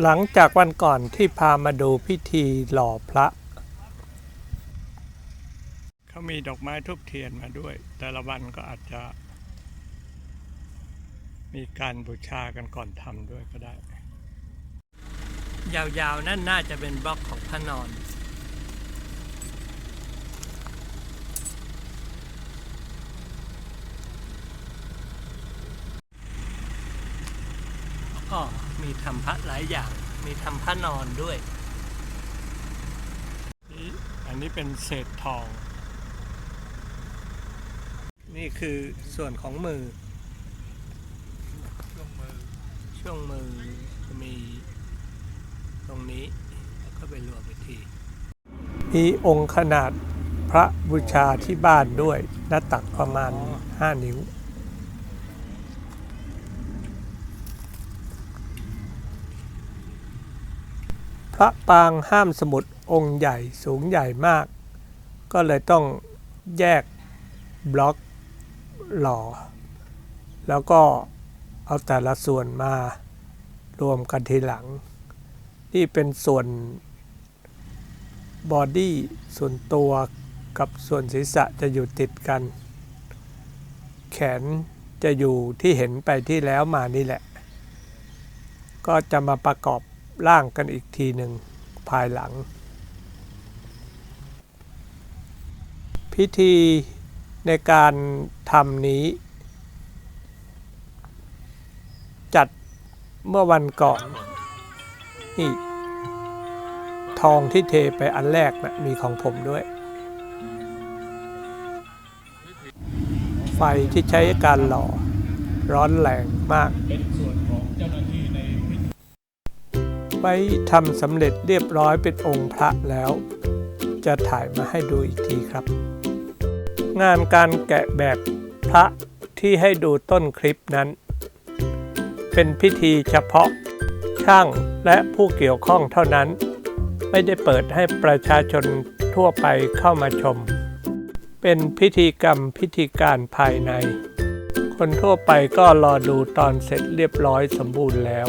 หลังจากวันก่อนที่พามาดูพิธีหล่อพระ เขามีดอกไม้ทุบเทียนมาด้วย แต่ละวันก็อาจจะ มีการบูชากันก่อนทำด้วยก็ได้ ยาวๆนั่นน่าจะเป็นบล็อกของพระนอน อ๋อมีทำพระหลายอย่าง มีทำพระนอนด้วยนี่อันนี้เป็นเศษทอง นี่คือส่วนของมือ ช่วงมือ ช่วงมือจะมีตรงนี้ แล้วก็ไปรวมไปที มีองค์ขนาดพระบูชาที่บ้านด้วยหน้าตักประมาณ 5 นิ้ว พระปางห้ามสมุดองค์ใหญ่สูงใหญ่มาก ก็เลยต้องแยกบล็อกหล่อ แล้วก็เอาแต่ละส่วนมารวมกันทีหลัง นี่เป็นส่วนบอดี้ส่วนตัวกับส่วนศีรษะจะอยู่ติดกัน แขนจะอยู่ที่เห็นไปที่แล้วมานี่แหละ ก็จะมาประกอบ ร่างกันอีกทีหนึ่งภายหลัง พิธีในการทำนี้ จัดเมื่อวันก่อน นี่ ทองที่เทไปอันแรกนะมีของผมด้วย ไฟที่ใช้การหล่อร้อนแรงมาก ไว้ทำสำเร็จเรียบร้อยเป็นองค์พระแล้ว จะถ่ายมาให้ดูอีกทีครับ งานการแกะแบบพระที่ให้ดูต้นคลิปนั้น เป็นพิธีเฉพาะช่างและผู้เกี่ยวข้องเท่านั้น ไม่ได้เปิดให้ประชาชนทั่วไปเข้ามาชม เป็นพิธีกรรมพิธีการภายใน คนทั่วไปก็รอดูตอนเสร็จเรียบร้อยสมบูรณ์แล้ว